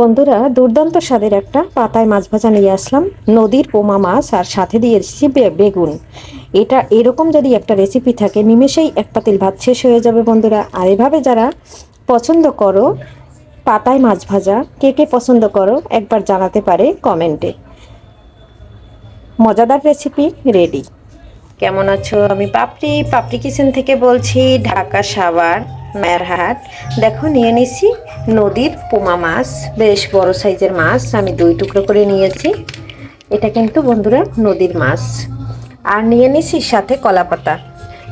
বন্ধুরা, দুর্দান্ত স্বাদের একটা পাতায় মাছ ভাজা নিয়ে আসলাম। নদীর পোমা মাছ আর সাথে দিয়ে এসেছি বেগুন। এটা এরকম যদি একটা রেসিপি থাকে, নিমেষেই এক পাতিল ভাত শেষ হয়ে যাবে বন্ধুরা। আর এভাবে যারা পছন্দ করো পাতায় মাছ ভাজা, কে কে পছন্দ করো একবার জানাতে পারে কমেন্টে। মজাদার রেসিপি রেডি কেমন আছো? আমি পাপড়ি পাপড়ি কিচেন থেকে বলছি, ঢাকা সাভার মেরহাট দেখো, নিয়ে নিছি নদীর পোমা মাছ, বেশ বড় সাইজের মাছ আমি দুই টুকরো করে নিয়েছি। এটা কিন্তু বন্ধুরা নদীর মাছ। আর নিয়ে নিছি সাথে কলাপাতা।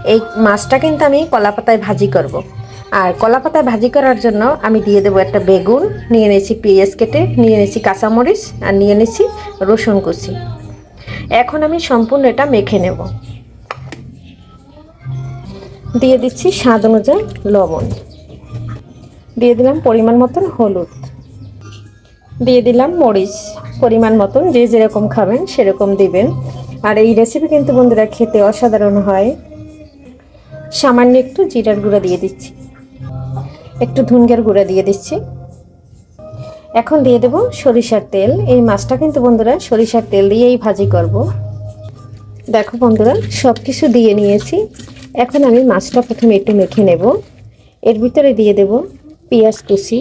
এই মাছটা কিন্তু আমি কলাপাতায় ভাজি করব। আর কলাপাতায় ভাজি করার জন্য আমি দিয়ে দেবো একটা বেগুন, নিয়ে নিয়েছি পেঁয়াজ কেটে, নিয়ে নিয়েছি কাঁচামরিচ, আর নিয়ে নিয়েছি রসুন কুচি। এখন আমি সম্পূর্ণ এটা মেখে নেব। দিয়ে দিচ্ছি স্বাদ অনুযায়ী লবণ। দিয়ে দিলাম পরিমাণ মতন হলুদ। দিয়ে দিলাম মরিচ, পরিমাণ মতন, যে যেরকম খাবেন সেরকম দিবেন। আর এই রেসিপি কিন্তু বন্ধুরা খেতে অসাধারণ হয়। সামান্য একটু জিরার গুঁড়া দিয়ে দিচ্ছি। একটু ধুনগের গুঁড়া দিয়ে দিচ্ছি। এখন দিয়ে দেব সরিষার তেল। এই মাছটা কিন্তু বন্ধুরা সরিষার তেল দিয়েই ভাজি করব। দেখো বন্ধুরা সব কিছু দিয়ে নিয়েছি। এখন আমি মাছটা প্রথমে একটু মেখে নেব। এর ভিতরে দিয়ে দেব পেঁয়াজ কুচি,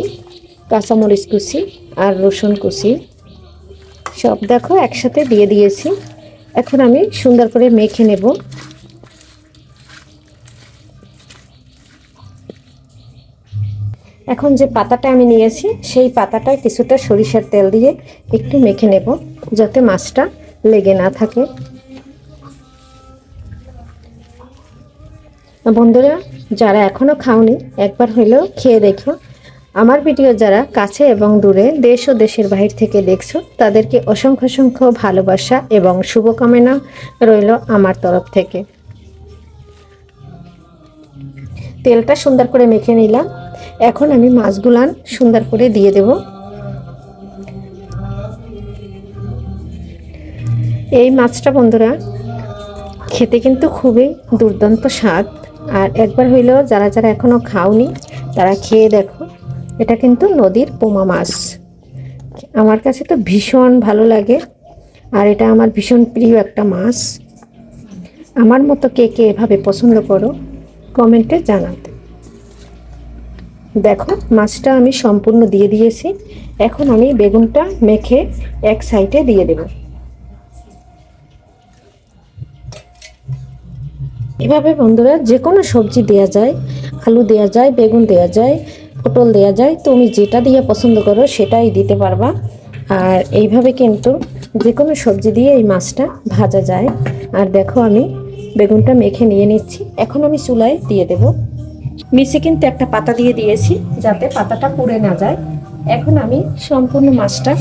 কাঁচামরিচ কুচি আর রসুন কুচি। সব দেখো একসাথে দিয়ে দিয়েছি। এখন আমি সুন্দর করে মেখে নেব। এখন যে পাতাটা আমি নিয়েছি, সেই পাতাটায় কিছুটা সরিষার তেল দিয়ে একটু মেখে নেব, যাতে মাছটা লেগে না থাকে। বন্ধুরা, যারা এখনও খাওনি, একবার হইলেও খেয়ে দেখো। আমার ভিডিও যারা কাছে এবং দূরে দেশ ও দেশের বাহির থেকে দেখছ, তাদেরকে অসংখ্য অসংখ্য ভালোবাসা এবং শুভকামনা রইল আমার তরফ থেকে। তেলটা সুন্দর করে মেখে নিলাম। এখন আমি মাছগুলান সুন্দর করে দিয়ে দেব। এই মাছটা বন্ধুরা, খেতে কিন্তু খুবই দুর্দান্ত স্বাদ। আর একবার হইলেও যারা যারা এখনও খাওনি, তারা খেয়ে দেখো, এটা কিন্তু নদীর পোমা মাছ। আমার কাছে তো ভীষণ ভালো লাগে, আর এটা আমার ভীষণ প্রিয় একটা মাছ। আমার মতো কে কে এভাবে পছন্দ করো, কমেন্টে জানাতে। দেখো, মাছটা আমি সম্পূর্ণ দিয়ে দিয়েছি। এখন আমি বেগুনটা মেখে এক সাইডে দিয়ে দেবো। এভাবে বন্ধুরা যে কোনো সবজি দেওয়া যায়, আলু দেওয়া যায়, বেগুন দেওয়া যায়, পটল দেওয়া যায়, তুমি যেটা দিয়ে পছন্দ করো সেটাই দিতে পারবা। আর এইভাবে কিন্তু যে কোনো সবজি দিয়ে এই মাছটা ভাজা যায়। আর দেখো আমি বেগুনটা মেখে নিয়ে নিচ্ছি। এখন আমি চুলায় দিয়ে দেব। নিচে কিন্তু একটা পাতা দিয়ে দিয়েছি যাতে পাতাটা পুড়ে না যায়। এখন আমি সম্পূর্ণ মাছটা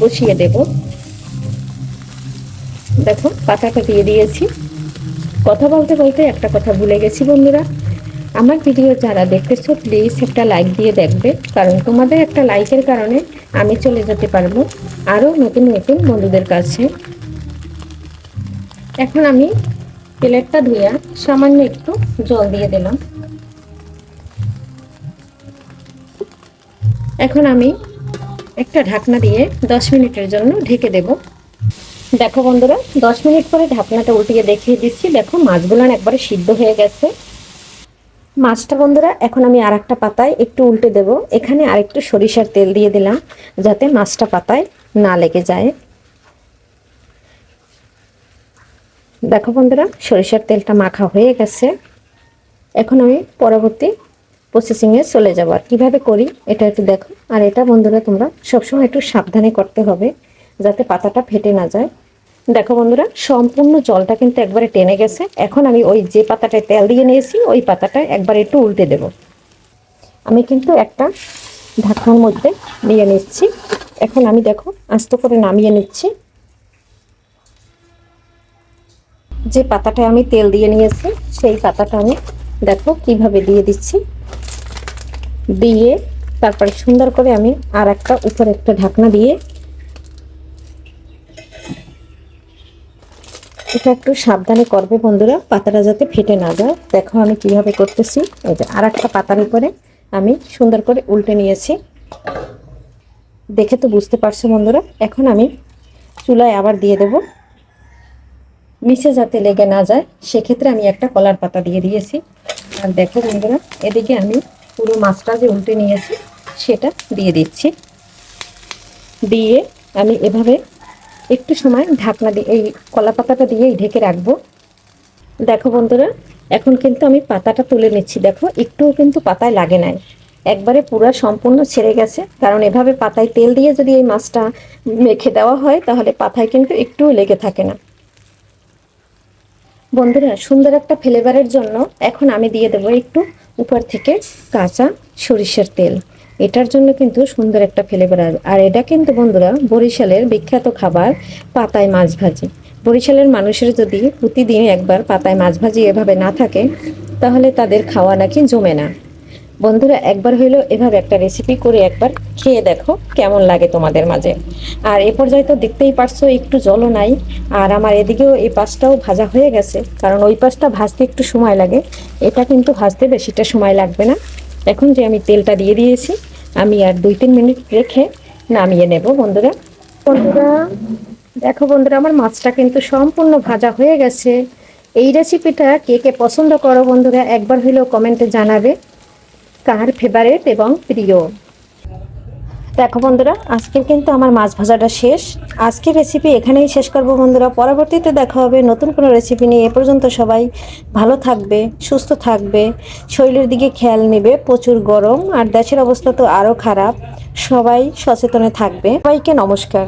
বসিয়ে দেব। দেখো পাতাটা দিয়ে দিয়েছি। কথা বলতে বলতে একটা কথা ভুলে গেছি বন্ধুরা। আমার ভিডিও যারা দেখতেছো প্লিজ একটা লাইক দিয়ে দেখবে, কারণ তোমাদের একটা লাইকের কারণে আমি চলে যেতে পারব আরও নতুন নতুন বন্ধুদের কাছে। এখন আমি প্লেটটা ধুইয়া সামান্য একটু জল দিয়ে দিলাম। এখন আমি একটা ঢাকনা দিয়ে দশ মিনিটের জন্য ঢেকে দেবো। দেখো বন্ধুরা, দশ মিনিট পরে ঢাকনাটা উল্টিয়ে দেখিয়ে দিচ্ছি। দেখো মাছগুলান একবারে সিদ্ধ হয়ে গেছে। মাছটা বন্ধুরা, এখন আমি আর একটা পাতায় একটু উল্টে দেব। এখানে আরেকটু সরিষার তেল দিয়ে দিলাম, যাতে মাছটা পাতায় না লেগে যায়। দেখো বন্ধুরা, সরিষার তেলটা মাখা হয়ে গেছে। এখন আমি পরবর্তী প্রসেসিংয়ে চলে যাব। আর কীভাবে করি, এটা একটু দেখো। আর এটা বন্ধুরা, তোমরা সবসময় একটু সাবধানে করতে হবে, যাতে পাতাটা ফেটে না যায়। দেখো বন্ধুরা, সম্পূর্ণ জলটা কিন্তু একবারে টেনে গেছে। এখন আমি ওই যে পাতাটায় তেল দিয়ে নিয়েছি, ওই পাতাটা একবার একটু উল্টে দেব। আমি কিন্তু একটা ঢাকনার মধ্যে নিয়ে নিচ্ছি। এখন আমি দেখো, আস্ত করে নামিয়ে নিচ্ছি। যে পাতাটায় আমি তেল দিয়ে নিয়েছি, সেই পাতাটা আমি দেখো কীভাবে দিয়ে দিচ্ছি। দিয়ে তারপরে সুন্দর করে আমি আর একটা উপরে একটা ঢাকনা দিয়ে এটা একটু সাবধানে করবে বন্ধুরা, পাতাটা যাতে ফেটে না যায়। দেখো আমি কীভাবে করতেছি। এই যে আর একটা পাতার উপরে আমি সুন্দর করে উল্টে নিয়েছি। দেখে তো বুঝতে পারছ বন্ধুরা, এখন আমি চুলায় আবার দিয়ে দেব। নিচে যাতে লেগে না যায়, সেক্ষেত্রে আমি একটা কলার পাতা দিয়ে দিয়েছি। আর দেখো বন্ধুরা, এদিকে আমি পুরো মাছটা যে উল্টে নিয়েছি, সেটা দিয়ে দিচ্ছি। দিয়ে আমি এভাবে একটু সময় ঢাকনা দিয়ে, এই কলা পাতাটা দিয়েই ঢেকে রাখব। দেখো বন্ধুরা, এখন কিন্তু আমি পাতাটা তুলে নিচ্ছি। দেখো, একটুও কিন্তু পাতায় লাগে নাই। একবারে পুরো সম্পূর্ণ ছেড়ে গেছে। কারণ এভাবে পাতায় তেল দিয়ে যদি এই মাছটা মেখে দেওয়া হয়, তাহলে পাতায় কিন্তু একটুও লেগে থাকে না। বন্ধুরা, সুন্দর একটা ফ্লেভারের জন্য এখন আমি দিয়ে দেবো একটু উপর থেকে কাঁচা সরিষার তেল। এটার জন্য কিন্তু সুন্দর একটা ফ্লেভার আর এটা কিন্তু বন্ধুরা বরিশালের বিখ্যাত খাবার পাতায় মাছ ভাজি। বরিশালের মানুষের যদি প্রতিদিন একবার পাতায় মাছ ভাজি এভাবে না থাকে, তাহলে তাদের খাওয়া নাকি জমে না। বন্ধুরা একবার হইলেও এভাবে একটা রেসিপি করে একবার খেয়ে দেখো কেমন লাগে তোমাদের মাঝে। আর এ পর্যায়ে তো দেখতেই পারছ একটু জলও নাই, আর আমার এদিকেও এই পাশটাও ভাজা হয়ে গেছে, কারণ ওই পাশটা ভাজতে একটু সময় লাগে। এটা কিন্তু ভাজতে বেশিটা সময় লাগবে না। এখন যে আমি তেলটা দিয়ে দিয়েছি আমি আর দুই, তিন মিনিট রেখে নামিয়ে নেব, বন্ধুরা। বন্ধুরা, দেখো বন্ধুরা, আমার মাছটা কিন্তু সম্পূর্ণ ভাজা হয়ে গেছে। এই রেসিপিটা কে কে পছন্দ করো বন্ধুরা, একবার হইলেও কমেন্টে জানাবে। কার ফেভারেট এবং প্রিয়? দেখো বন্ধুরা, আজকের কিন্তু আমার মাছ ভাজাটা শেষ। আজকের রেসিপি এখানেই শেষ করব বন্ধুরা। পরবর্তীতে দেখা হবে নতুন কোনো রেসিপি নিয়ে। এ পর্যন্ত সবাই ভালো থাকবে, সুস্থ থাকবে, শরীরের দিকে খেয়াল নেবে, প্রচুর গরম, আর দেশের অবস্থা তো আরও খারাপ। সবাই সচেতনে থাকবে। সবাইকে নমস্কার।